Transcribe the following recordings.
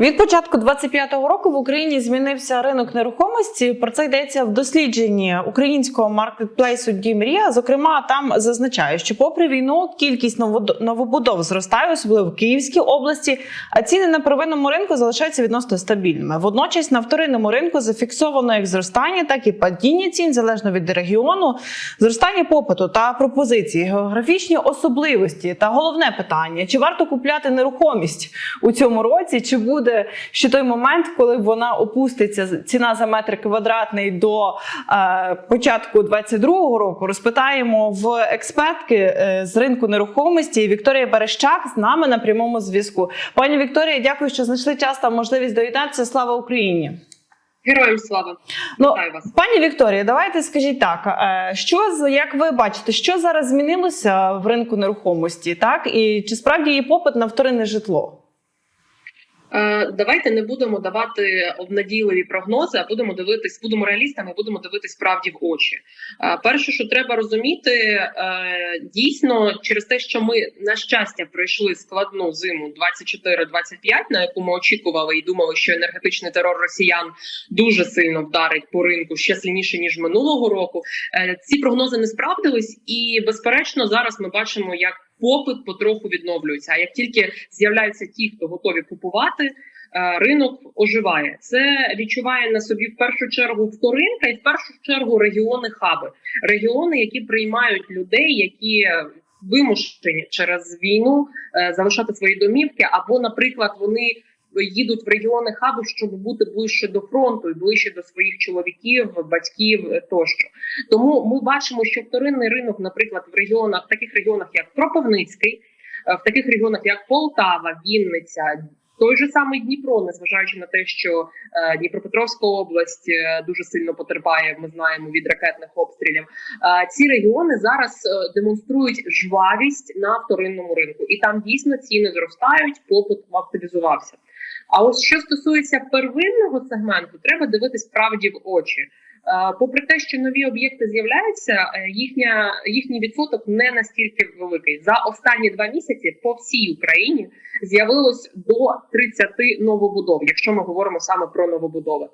Від початку 25-го року в Україні змінився ринок нерухомості. Про це йдеться в дослідженні українського маркетплейсу Дімрія. Зокрема, там зазначає, що попри війну кількість новобудов зростає, особливо в Київській області, а ціни на первинному ринку залишаються відносно стабільними. Водночас на вторинному ринку зафіксовано як зростання, так і падіння цін залежно від регіону, зростання попиту та пропозиції, географічні особливості та головне питання: чи варто купляти нерухомість у цьому році? Чи буде ще той момент, коли вона опуститься ціна за метр квадратний до е, початку 22-го року? Розпитаємо в експертки е, з ринку нерухомості Вікторія Берещак з нами на прямому зв'язку. Пані Вікторія, дякую, що знайшли час та можливість доєднатися. Слава Україні! Героям слава! Ну, вас. Пані Вікторія, давайте скажіть так: е, що як ви бачите, що зараз змінилося в ринку нерухомості, так і чи справді є попит на вторинне житло? Е, Давайте не будемо давати обнадійливі прогнози, а будемо дивитись, будемо реалістами, будемо дивитись правді в очі. Е, Перше, що треба розуміти, е, дійсно, через те, що ми на щастя пройшли складну зиму 24-25, на яку ми очікували і думали, що енергетичний терор росіян дуже сильно вдарить по ринку ще сильніше ніж минулого року. Ці прогнози не справдились, і безперечно, зараз ми бачимо, як попит потроху відновлюється. А як тільки з'являються ті, хто готові купувати, е, ринок оживає. Це відчуває на собі в першу чергу вторинка, і в першу чергу регіони хаби, регіони, які приймають людей, які е, вимушені через війну е, залишати свої домівки, або, наприклад, вони. Їдуть в регіони хабу, щоб бути ближче до фронту і ближче до своїх чоловіків, батьків тощо. Тому ми бачимо, що вторинний ринок, наприклад, в регіонах, в таких регіонах, як Кропивницький, е, в таких регіонах, як Полтава, Вінниця, той же самий Дніпро, незважаючи на те, що е, Дніпропетровська область е, дуже сильно потерпає, ми знаємо від ракетних обстрілів. Е, ці регіони зараз е, демонструють жвавість на вторинному ринку, і там дійсно ціни зростають, попит активізувався. А ось що стосується первинного сегменту, треба дивитись правді в очі. Е, Попри те, що нові об'єкти з'являються, е, їхня їхній відсоток не настільки великий. За останні два місяці по всій Україні з'явилось до 30 новобудов, якщо ми говоримо саме про новобудови.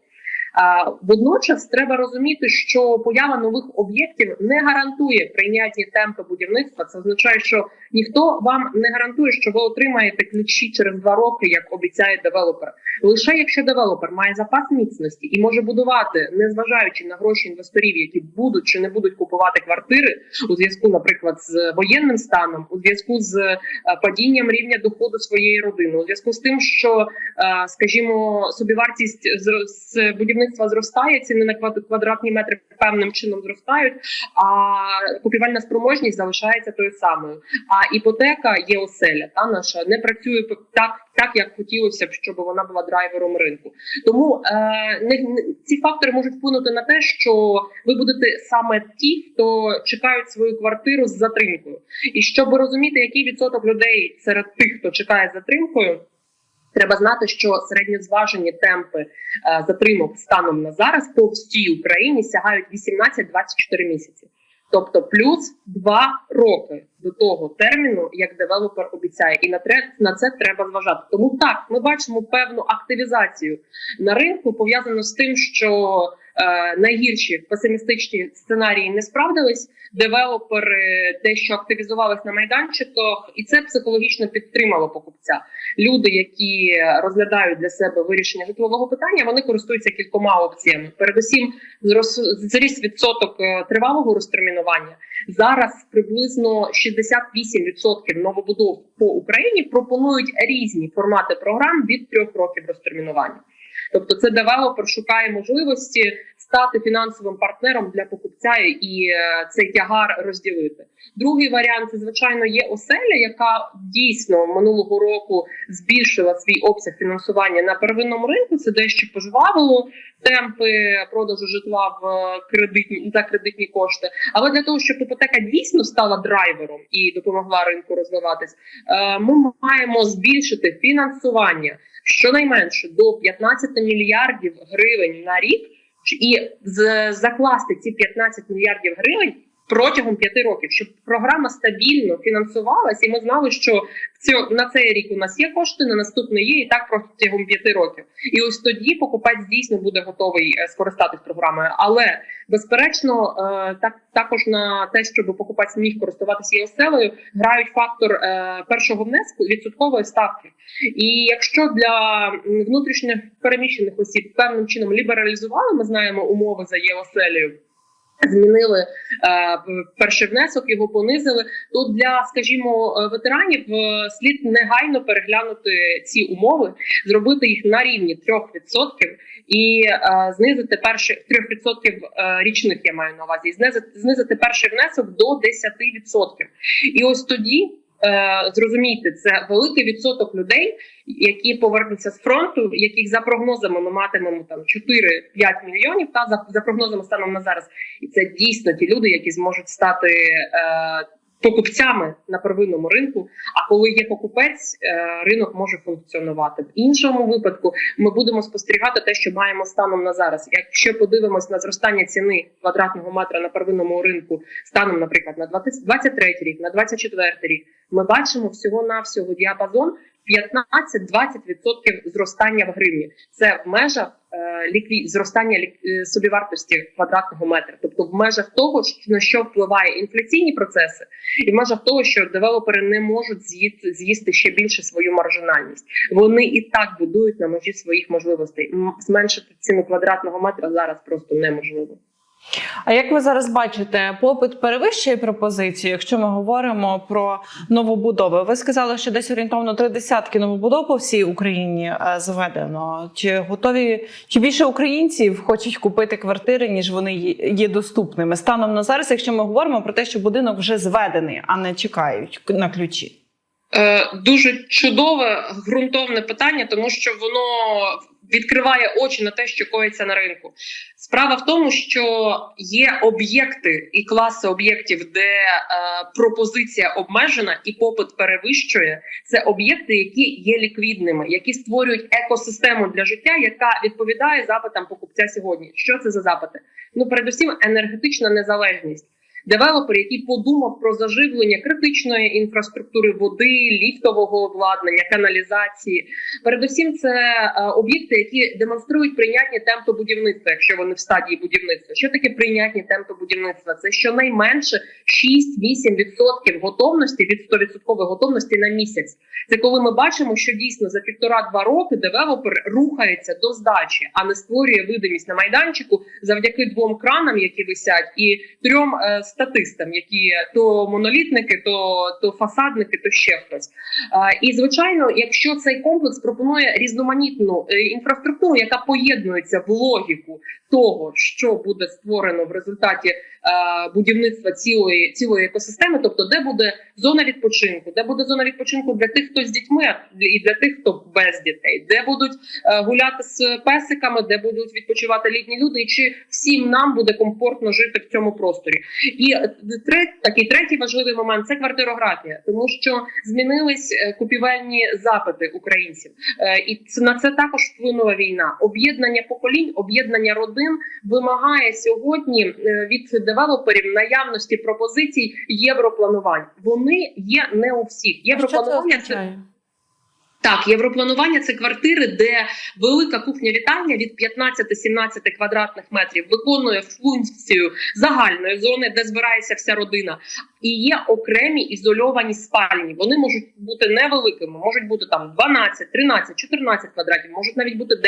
Водночас треба розуміти, що поява нових об'єктів не гарантує прийнятні темпи будівництва. Це означає, що ніхто вам не гарантує, що ви отримаєте ключі через два роки, як обіцяє девелопер. Лише якщо девелопер має запас міцності і може будувати, незважаючи на гроші інвесторів, які будуть чи не будуть купувати квартири у зв'язку, наприклад, з воєнним станом, у зв'язку з е, падінням рівня доходу своєї родини, у зв'язку з тим, що е, скажімо, собівартість з будівництва зростає, ціни на квадратні метри певним чином зростають, а купівельна спроможність залишається тою самою. А іпотека є оселя, та наша не працює так, так як хотілося б, щоб вона була драйвером ринку. Тому е, не, ці фактори можуть вплинути на те, що ви будете саме ті, хто чекають свою квартиру з затримкою. І щоб розуміти, який відсоток людей серед тих, хто чекає затримкою. Треба знати, що середньозважені темпи е, затримок станом на зараз по всій Україні сягають 18-24 місяці, тобто плюс 2 роки до того терміну, як девелопер обіцяє, і на на це треба зважати. Тому так ми бачимо певну активізацію на ринку, пов'язану з тим, що найгірші песимістичні сценарії не справдились. Девелопери дещо активізувались на майданчиках, і це психологічно підтримало покупця люди, які розглядають для себе вирішення житлового питання, вони користуються кількома опціями. Передусім, зріс відсоток е, тривалого розтермінування. Зараз приблизно 68% новобудов по Україні пропонують різні формати програм від трьох років розтермінування. Тобто, це давало прошукає можливості стати фінансовим партнером для покупця і е, цей тягар розділити. Другий варіант це звичайно є оселя, яка дійсно минулого року збільшила свій обсяг фінансування на первинному ринку. Це дещо пожвавило темпи продажу житла в кредитні за кредитні кошти. Але для того, щоб іпотека дійсно стала драйвером і допомогла ринку розвиватись, е, ми маємо збільшити фінансування щонайменше до 15 мільярдів гривень на рік. І закласти ці 15 мільярдів гривень протягом п'яти років, щоб програма стабільно фінансувалась, і ми знали, що цьо- на цей рік у нас є кошти, на наступний є, і так протягом п'яти років. І ось тоді покупець дійсно буде готовий е, скористатись програмою. Але безперечно, е, так також на те, щоб покупець міг користуватися оселею, грають фактор е, першого внеску відсоткової ставки. І якщо для внутрішніх переміщених осіб певним чином лібералізували, ми знаємо умови за ЄОСЕЛію, змінили е, перший внесок, його понизили. То для, скажімо, е, ветеранів е, слід негайно переглянути ці умови, зробити їх на рівні 3% і е, знизити перші 3% е, річних, я маю на увазі, знизити, знизити перший внесок до 10%. І ось тоді. Е, Зрозумійте, це великий відсоток людей, які повернуться з фронту, яких за прогнозами ми матимемо там 4-5 мільйонів. Та за, за прогнозами станом на зараз, і це дійсно ті люди, які зможуть стати е, покупцями на первинному ринку. А коли є покупець, е, ринок може функціонувати. В іншому випадку ми будемо спостерігати те, що маємо станом на зараз. Якщо подивимось на зростання ціни квадратного метра на первинному ринку, станом, наприклад, на 20 23 рік, на 24 рік, ми бачимо всього навсього діапазон 15-20% зростання в гривні. Це в межах е, лікві... зростання лік... е, собівартості квадратного метра, тобто в межах того, на що впливає інфляційні процеси, і в межах того, що девелопери не можуть з'їсти, з'їсти ще більше свою маржинальність. Вони і так будують на межі своїх можливостей. Зменшити ціну квадратного метра зараз просто неможливо. А як ви зараз бачите, попит перевищує пропозицію, якщо ми говоримо про новобудови? Ви сказали, що десь орієнтовно три десятки новобудов по всій Україні е, зведено. Чи готові чи більше українців хочуть купити квартири, ніж вони є- є доступними станом на зараз, якщо ми говоримо про те, що будинок вже зведений, а не чекають на ключі? Е, дуже чудове ґрунтовне питання, тому що воно відкриває очі на те, що коїться на ринку. Справа в тому, що є об'єкти і класи об'єктів, де е, пропозиція обмежена і попит перевищує. Це об'єкти, які є ліквідними, які створюють екосистему для життя, яка відповідає запитам покупця сьогодні. Що це за запити? Ну, передусім, енергетична незалежність. Девелопер, який подумав про заживлення критичної інфраструктури води, ліфтового обладнання, каналізації. Передусім, це е, об'єкти, які демонструють прийнятні темпи будівництва, якщо вони в стадії будівництва. Що таке прийнятні темпи будівництва? Це щонайменше 6-8% готовності від 100% готовності на місяць. Це коли ми бачимо, що дійсно за півтора-два роки девелопер рухається до здачі, а не створює видимість на майданчику завдяки двом кранам, які висять, і трьом е, статистам, які то монолітники, то, то фасадники, то ще хтось. І звичайно, якщо цей комплекс пропонує різноманітну е, інфраструктуру, яка поєднується в логіку того, що буде створено в результаті будівництва цілої цілої екосистеми, тобто де буде зона відпочинку, де буде зона відпочинку для тих, хто з дітьми, і для тих, хто без дітей, де будуть е, гуляти з песиками, де будуть відпочивати літні люди, і чи всім нам буде комфортно жити в цьому просторі. І е, третій, такий третій важливий момент це квартирографія, тому що змінились е, купівельні запити українців, Е, і на це також вплинула війна. Об'єднання поколінь, об'єднання родин вимагає сьогодні е, від девелоперів наявності пропозицій європланувань. Вони є не у всіх. Європланування це так, європланування це квартири, де велика кухня вітальня від 15-17 квадратних метрів виконує функцію загальної зони, де збирається вся родина. І є окремі ізольовані спальні. Вони можуть бути невеликими, можуть бути там 12, 13, 14 квадратів, можуть навіть бути 10-12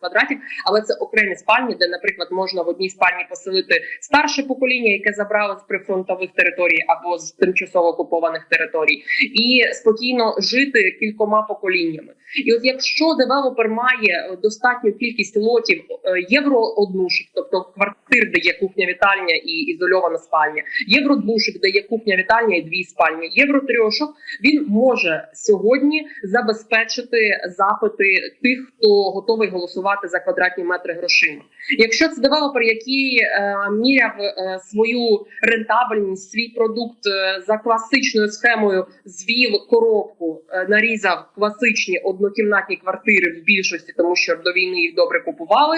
квадратів, але це окремі спальні, де, наприклад, можна в одній спальні поселити старше покоління, яке забрали з прифронтових територій або з тимчасово окупованих територій, і спокійно жити кількома поколіннями. І от якщо девелопер має достатню кількість лотів е, єврооднушок, тобто квартир, де є кухня вітальня і ізольована спальня, євродвушок, де є кухня, вітальня і дві спальні. Євротрьошок він може сьогодні забезпечити запити тих, хто готовий голосувати за квадратні метри грошима. Якщо це девелопер, який е, міряв е, свою рентабельність, свій продукт е, за класичною схемою, звів коробку, е, нарізав класичні однокімнатні квартири в більшості, тому що до війни їх добре купували.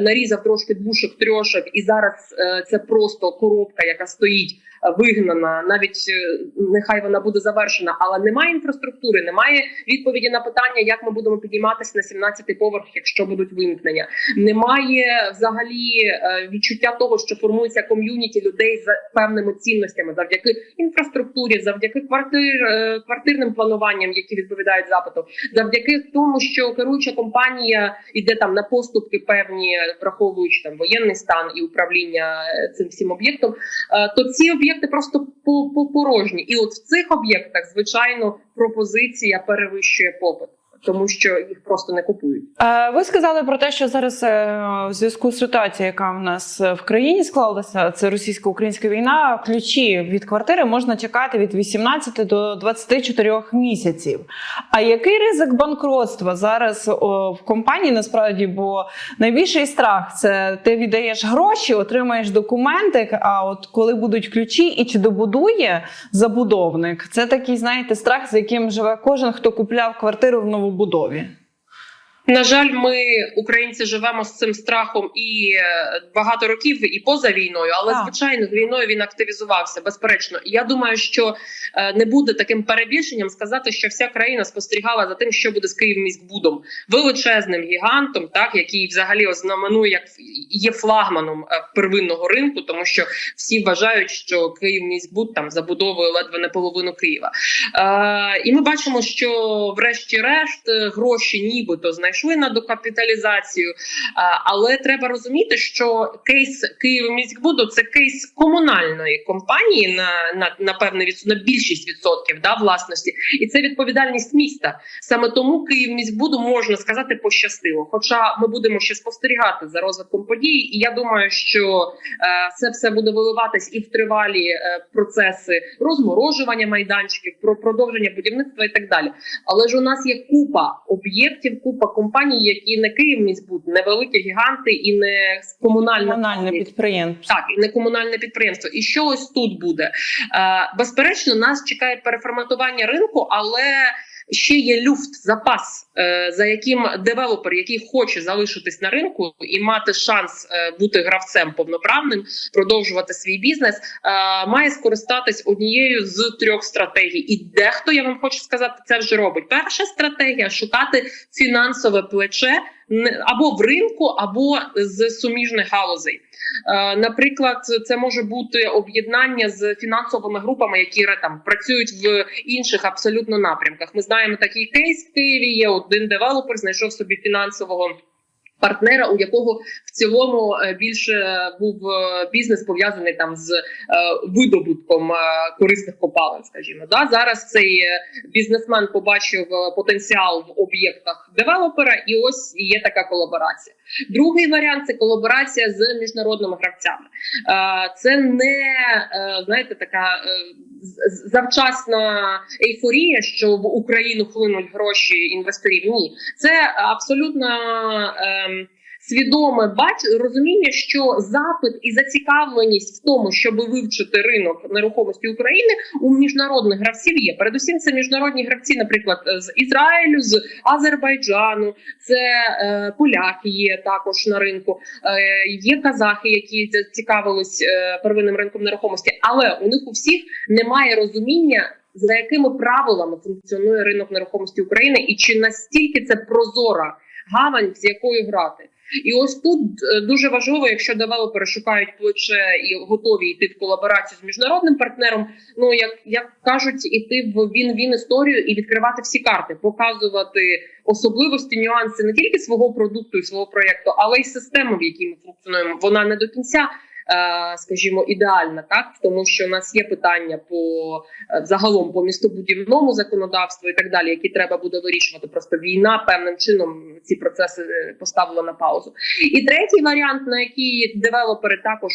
нарізав трошки двушок, трьошок, і зараз це просто коробка, яка стоїть вигнана. Навіть е, нехай вона буде завершена, але немає інфраструктури, немає відповіді на питання, як ми будемо підніматися на 17-й поверх, якщо будуть вимкнення. Немає взагалі е, відчуття того, що формується ком'юніті людей за певними цінностями, завдяки інфраструктурі, завдяки квартир, е, квартирним плануванням, які відповідають запиту, завдяки тому, що керуюча компанія іде там на поступки певні, враховуючи там воєнний стан і управління цим всім об'єктом, то ці об'єкти просто по- по- порожні. І от в цих об'єктах, звичайно, пропозиція перевищує попит, тому що їх просто не купують. Е, Ви сказали про те, що зараз е, в зв'язку з ситуацією, яка в нас е, в країні склалася, це російсько-українська війна. Ключі від квартири можна чекати від 18 до 24 місяців. А який ризик банкротства зараз в компанії насправді? Бо найбільший страх це ти віддаєш гроші, отримаєш документи. А от коли будуть ключі, і чи добудує забудовник, це такий, знаєте, страх, з яким живе кожен, хто купляв квартиру в новобудові. На жаль, ми українці живемо з цим страхом і е, багато років, і поза війною. Але звичайно, з війною він активізувався. Безперечно, І я думаю, що е, не буде таким перебільшенням сказати, що вся країна спостерігала за тим, що буде з Київміськбудом, величезним гігантом, так який взагалі ознаменує як є флагманом е, первинного ринку, тому що всі вважають, що Київміськбуд там забудовує ледве не половину Києва. Е, і ми бачимо, що врешті-решт гроші нібито знайшли на докапіталізацію. Е, але треба розуміти, що кейс Київміськбуду це кейс комунальної компанії на, на, на певний відсот- на більшість відсотків да, власності, і це відповідальність міста. Саме тому Київміськбуду можна сказати пощастило. Хоча ми будемо ще спостерігати за розвитком подій, і я думаю, що е, це все буде виливатись і в тривалі е, процеси розморожування майданчиків, про продовження будівництва і так далі. Але ж у нас є купа об'єктів, купа компаній, які не Київміськбуд, не великі гіганти і не комунальне, Комунальне підприємство. так, і не комунальне підприємство. І що ось тут буде? Е, безперечно, нас чекає переформатування ринку, але ще є люфт, запас, е, за яким девелопер, який хоче залишитись на ринку і мати шанс е, бути гравцем повноправним, продовжувати свій бізнес, е, має скористатись однією з трьох стратегій. І дехто я вам хочу сказати, це вже робить. Перша стратегія шукати фінансове плече або в ринку, або з суміжних галузей. Е, Наприклад, це може бути об'єднання з фінансовими групами, які там працюють в інших абсолютно напрямках. Ми знаємо такий кейс в Києві. Є один девелопер, знайшов собі фінансового. Партнера, у якого в цілому е, більше був е, бізнес пов'язаний там з е, видобутком е, корисних копалин, скажімо, да зараз цей е, бізнесмен побачив е, потенціал в об'єктах девелопера, і ось є така колаборація. Другий варіант це колаборація з міжнародними гравцями. Е, Це не е, знаєте, така е, завчасна ейфорія, що в Україну хлинуть гроші інвесторів. Ні, це абсолютно. Ем, Свідоме бач розуміння, що запит і зацікавленість в тому, щоб вивчити ринок нерухомості України у міжнародних гравців є. Передусім, це міжнародні гравці, наприклад, з Ізраїлю, з Азербайджану, це е, поляки є також на ринку. Е, є казахи, які цікавились е, первинним ринком нерухомості, але у них у всіх немає розуміння. За якими правилами функціонує ринок нерухомості України, і чи настільки це прозора гавань, з якою грати? І ось тут е, дуже важливо, якщо девелопери шукають плече і готові йти в колаборацію з міжнародним партнером. Ну як, як кажуть, іти в він-він історію і відкривати всі карти, показувати особливості, нюанси не тільки свого продукту і свого проєкту, але й системи, в якій ми функціонуємо. Вона не до кінця. Е, Скажімо, ідеальна, так тому що у нас є питання по е, загалом по містобудівному законодавству і так далі, які треба буде вирішувати. Просто війна певним чином ці процеси е, поставила на паузу. І третій варіант, на який девелопери також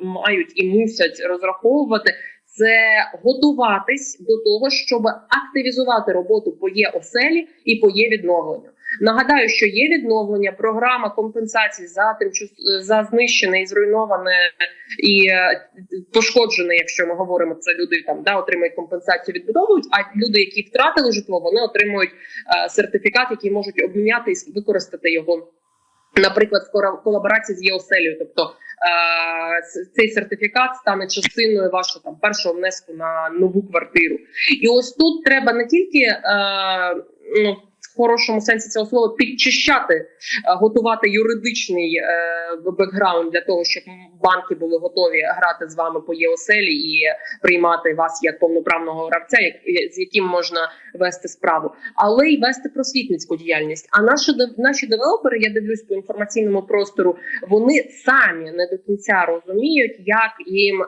мають і мусять розраховувати, це готуватись до того, щоб активізувати роботу по є оселі і по є відновленню. Нагадаю, що є відновлення, програма компенсації за тимчас за знищене і зруйноване і е, пошкоджене, якщо ми говоримо це люди там да отримують компенсацію, відбудовують. А люди, які втратили житло, вони отримують е, сертифікат, який можуть обміняти і використати його. Наприклад, в колаборації з ЄОСЕЛію, тобто е, цей сертифікат стане частиною вашого там першого внеску на нову квартиру. І ось тут треба не тільки е, ну, хорошому сенсі цього слова підчищати, е, готувати юридичний е, бекграунд для того, щоб банки були готові грати з вами по ЄОСЕЛі і приймати вас як повноправного гравця, як з яким можна вести справу, але й вести просвітницьку діяльність. А наші наші девелопери, я дивлюсь по інформаційному простору, вони самі не до кінця розуміють, як їм е,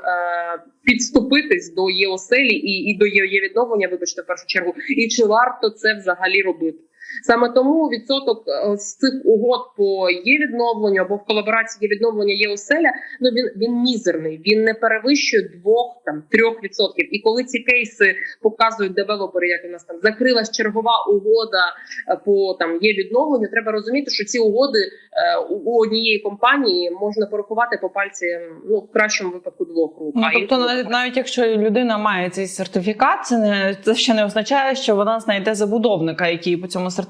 підступитись до ЄОСЕЛі і, і до є відновлення, вибачте, в першу чергу, і чи варто це взагалі робити. Саме тому відсоток е, з цих угод по є відновленню або в колаборації є відновлення є оселя. Ну він він мізерний. Він не перевищує двох там трьох відсотків. І коли ці кейси показують девелопери, як у нас там закрилась чергова угода е, по там є відновленню, треба розуміти, що ці угоди е, у, однієї компанії можна порахувати по пальці. Ну в кращому випадку двох рук. Ну, тобто, навіть, навіть якщо людина має цей сертифікат, це не це ще не означає, що вона знайде забудовника, який по цьому сертифікату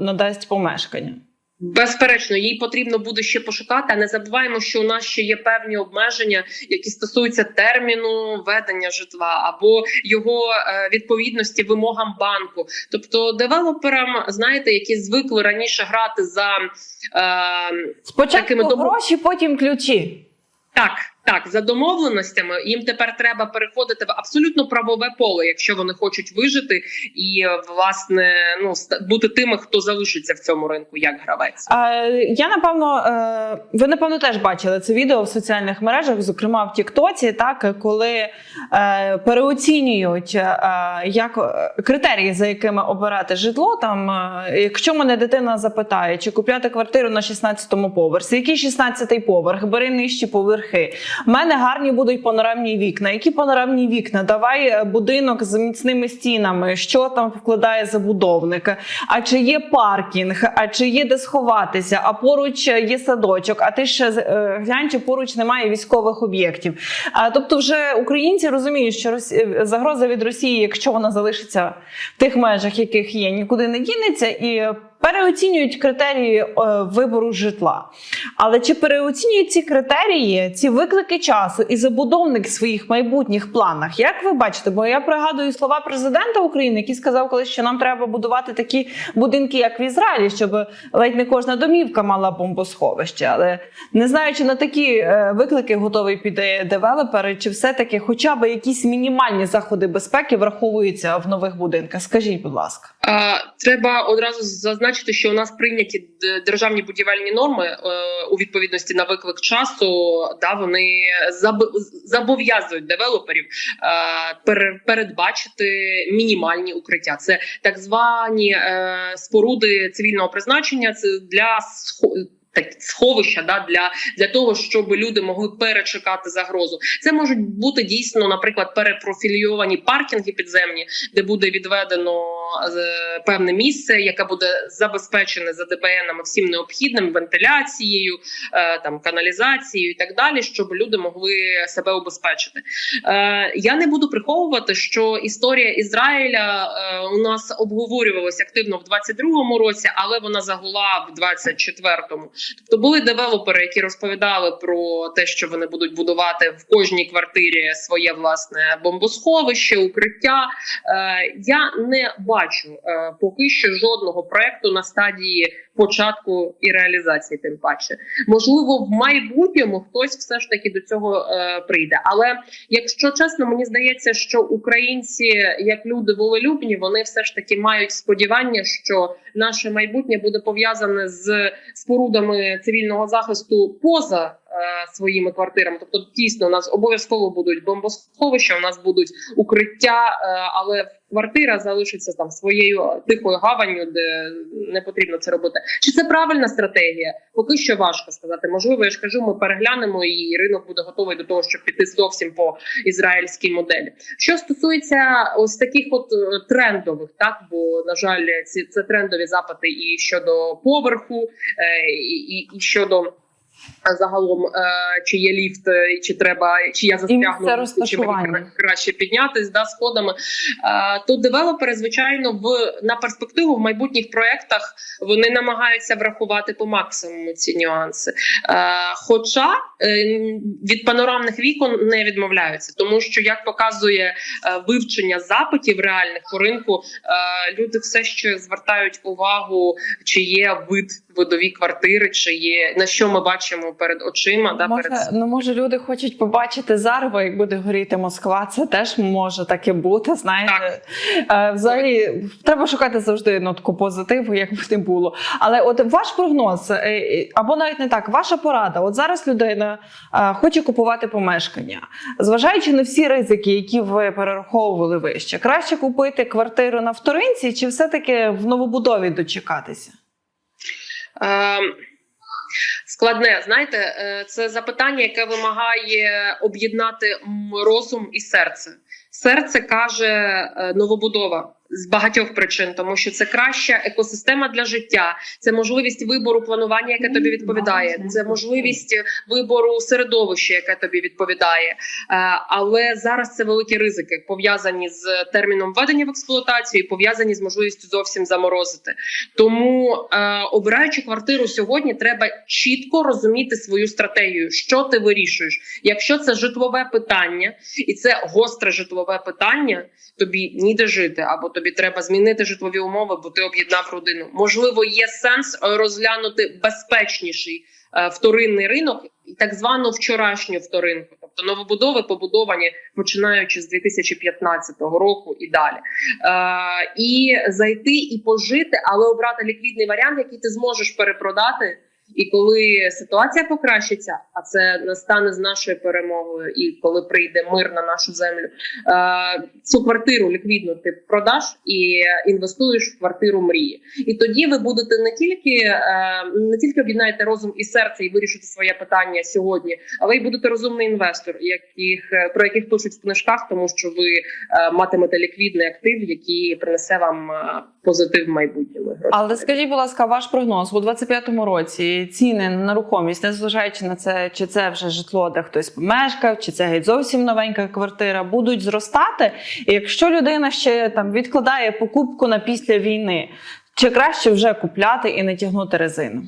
надасть помешкання. Безперечно, їй потрібно буде ще пошукати. А не забуваємо, що у нас ще є певні обмеження, які стосуються терміну ведення житла або його е, відповідності вимогам банку. Тобто, девелоперам, знаєте, які звикли раніше грати за е, Спочатку Такими гроші, потім ключі. так, так, за домовленостями їм тепер треба переходити в абсолютно правове поле, якщо вони хочуть вижити і власне ну бути тими, хто залишиться в цьому ринку як гравець. А, я напевно, е, ви напевно теж бачили це відео в соціальних мережах, зокрема в Тіктоці, так коли е, переоцінюють е, як критерії, за якими обирати житло. Там, якщо мене дитина запитає, чи купляти квартиру на 16-му поверсі, який 16-й поверх, бери нижчі поверхи. У мене гарні будуть панорамні вікна. Які панорамні вікна? Давай е, будинок з міцними стінами. Що там вкладає забудовник? А чи є паркінг? А чи є де сховатися? А поруч є садочок? А ти ще е, глянь, чи поруч немає військових об'єктів? А тобто, вже українці розуміють, що загроза від Росії, якщо вона залишиться в тих межах, яких є, нікуди не дінеться і. Переоцінюють критерії е, вибору житла, але чи переоцінюють ці критерії, ці виклики часу і забудовник в своїх майбутніх планах? Як ви бачите? Бо я пригадую слова президента України, який сказав колись, що нам треба будувати такі будинки, як в Ізраїлі, щоб ледь не кожна домівка мала бомбосховище. Але не знаю, чи на такі е, виклики готовий піти девелопери, чи все-таки хоча б якісь мінімальні заходи безпеки враховуються в нових будинках? Скажіть, будь ласка. Треба одразу зазначити, що у нас прийняті державні будівельні норми е, у відповідності на виклик часу. Да, вони зобов'язують девелоперів е, передбачити мінімальні укриття. Це так звані е, споруди цивільного призначення. Це для так, сховища да для, для того, щоб люди могли перечекати загрозу. Це можуть бути дійсно, наприклад, перепрофільовані паркінги підземні, де буде відведено е, певне місце, яке буде забезпечене за ДБНами всім необхідним вентиляцією, е, там каналізацією і так далі, щоб люди могли себе убезпечити. Е, я не буду приховувати, що історія Ізраїля е, у нас обговорювалася активно в 22-му році, але вона загула в 24-му. Тобто були девелопери, які розповідали про те, що вони будуть будувати в кожній квартирі своє власне бомбосховище, укриття. Е, я не бачу е, поки що жодного проекту на стадії початку і реалізації, тим паче. Можливо, в майбутньому хтось все ж таки до цього е, прийде. Але якщо чесно, мені здається, що українці, як люди волелюбні, вони все ж таки мають сподівання, що наше майбутнє буде пов'язане з спорудами цивільного захисту поза своїми квартирами. Тобто, дійсно, у нас обов'язково будуть бомбосховища, у нас будуть укриття, е, але квартира залишиться там своєю тихою гаванню, де не потрібно це робити. Чи це правильна стратегія? Поки що важко сказати. Можливо, я ж кажу, ми переглянемо і ринок буде готовий до того, щоб піти зовсім по ізраїльській моделі. Що стосується ось таких от е, трендових, так бо на жаль, ці це трендові запити і щодо поверху, е, і, і, і щодо. Загалом, е, чи є ліфт, е, чи треба, чи я застрягну, чи мені краще піднятись да, сходами. Е, то девелопери, звичайно, в на перспективу в майбутніх проектах вони намагаються врахувати по максимуму ці нюанси. Е, хоча е, від панорамних вікон не відмовляються, тому що як показує е, вивчення запитів реальних по ринку, е, люди все ще звертають увагу, чи є вид видові квартири, чи є на що ми бачимо перед очима. Да, може, перед ну може люди хочуть побачити зарево, як буде горіти Москва. Це теж може таке бути. Знаєте, Е, взагалі треба шукати завжди нотку позитиву, як би не було. Але от ваш прогноз, е, е, або навіть не так, ваша порада. От зараз людина хоче купувати помешкання, зважаючи на всі ризики, які ви перераховували вище, краще купити квартиру на вторинці, чи все-таки в новобудові дочекатися? Ем, Складне, знаєте, е, це запитання, яке вимагає об'єднати розум і серце. Серце каже е, новобудова з багатьох причин, тому що це краща екосистема для життя, це можливість вибору планування, яке тобі відповідає, це можливість вибору середовища, яке тобі відповідає. Е, Але зараз це великі ризики пов'язані з терміном введення в експлуатацію, і пов'язані з можливістю зовсім заморозити. Тому е, обираючи квартиру сьогодні, треба чітко розуміти свою стратегію, що ти вирішуєш. Якщо це житлове питання, і це гостре житлове питання, тобі ніде жити, або тобі треба змінити житлові умови, бо ти об'єднав родину. Можливо, є сенс е, розглянути безпечніший е, вторинний ринок, і так звану вчорашню вторинку, тобто новобудови побудовані починаючи з 2015 року і далі. Е, і зайти і пожити, але обрати ліквідний варіант, який ти зможеш перепродати. І коли ситуація покращиться, а це настане з нашою перемогою, і коли прийде мир на нашу землю, е, цю квартиру ліквідно ти продаш і інвестуєш в квартиру мрії. І тоді ви будете не тільки е, не тільки об'єднаєте розум і серце і вирішите своє питання сьогодні, але й будете розумний інвестор, яких е, про яких пишуть в книжках, тому що ви матимете ліквідний актив, який принесе вам позитив в майбутньому. Але скажіть, будь ласка, ваш прогноз у 25-му році ціни на нерухомість, незважаючи на це, чи це вже житло, де хтось помешкав, чи це геть зовсім новенька квартира, будуть зростати. І якщо людина ще там відкладає покупку на після війни, чи краще вже купляти і не тягнути резину?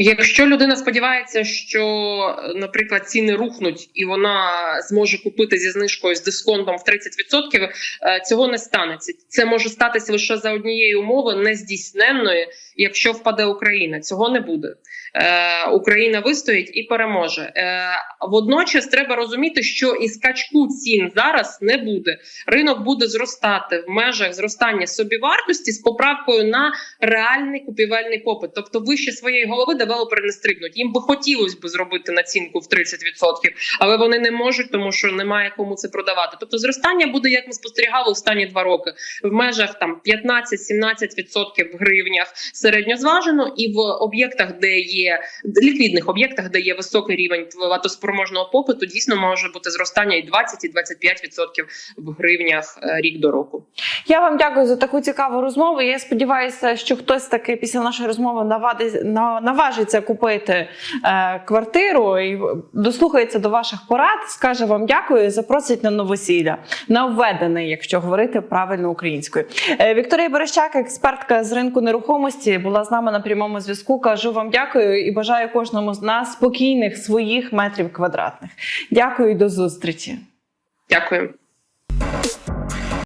Якщо людина сподівається, що, наприклад, ціни рухнуть і вона зможе купити зі знижкою з дисконтом в 30%, е, цього не станеться. Це може статися лише за однієї умови нездійсненної, якщо впаде Україна. Цього не буде. Е, Україна вистоїть і переможе. Е, водночас треба розуміти, що і скачку цін зараз не буде. Ринок буде зростати в межах зростання собівартості з поправкою на реальний купівельний попит, тобто вище своєї голови девелопери не стрибнуть. Їм би хотілося б зробити націнку в 30%, але вони не можуть, тому що немає кому це продавати. Тобто, зростання буде, як ми спостерігали останні два роки, в межах там 15-17% в гривнях середньозважено, і в об'єктах, де є ліквідних об'єктах, де є високий рівень платоспроможного попиту, дійсно може бути зростання і 20, і 25% в гривнях е, рік до року. Я вам дякую за таку цікаву розмову. Я сподіваюся, що хтось таки після нашої розмови наважиться купити е, квартиру і дослухається до ваших порад, скаже вам дякую і запросить на новосілля, на введений, якщо говорити правильно українською. Е, Вікторія Берещак, експертка з ринку нерухомості, була з нами на прямому зв'язку. Кажу вам дякую нагодою і бажаю кожному з нас спокійних своїх метрів квадратних. Дякую і до зустрічі. Дякую.